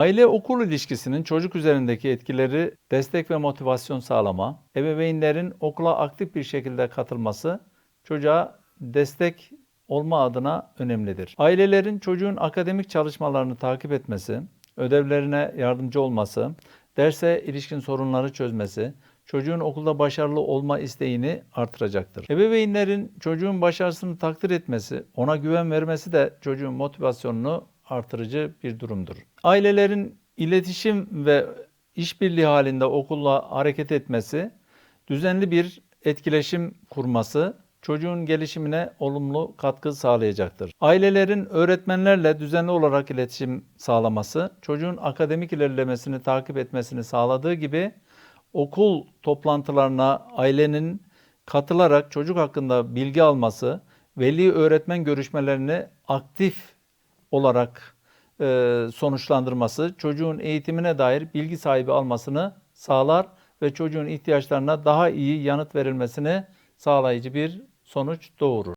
Aile okul ilişkisinin çocuk üzerindeki etkileri destek ve motivasyon sağlama, ebeveynlerin okula aktif bir şekilde katılması çocuğa destek olma adına önemlidir. Ailelerin çocuğun akademik çalışmalarını takip etmesi, ödevlerine yardımcı olması, derse ilişkin sorunları çözmesi, çocuğun okulda başarılı olma isteğini artıracaktır. Ebeveynlerin çocuğun başarısını takdir etmesi, ona güven vermesi de çocuğun motivasyonunu artırıcı bir durumdur. Ailelerin iletişim ve işbirliği halinde okulla hareket etmesi, düzenli bir etkileşim kurması çocuğun gelişimine olumlu katkı sağlayacaktır. Ailelerin öğretmenlerle düzenli olarak iletişim sağlaması, çocuğun akademik ilerlemesini takip etmesini sağladığı gibi okul toplantılarına ailenin katılarak çocuk hakkında bilgi alması, veli öğretmen görüşmelerini aktif olarak e, sonuçlandırması çocuğun eğitimine dair bilgi sahibi almasını sağlar ve çocuğun ihtiyaçlarına daha iyi yanıt verilmesini sağlayıcı bir sonuç doğurur.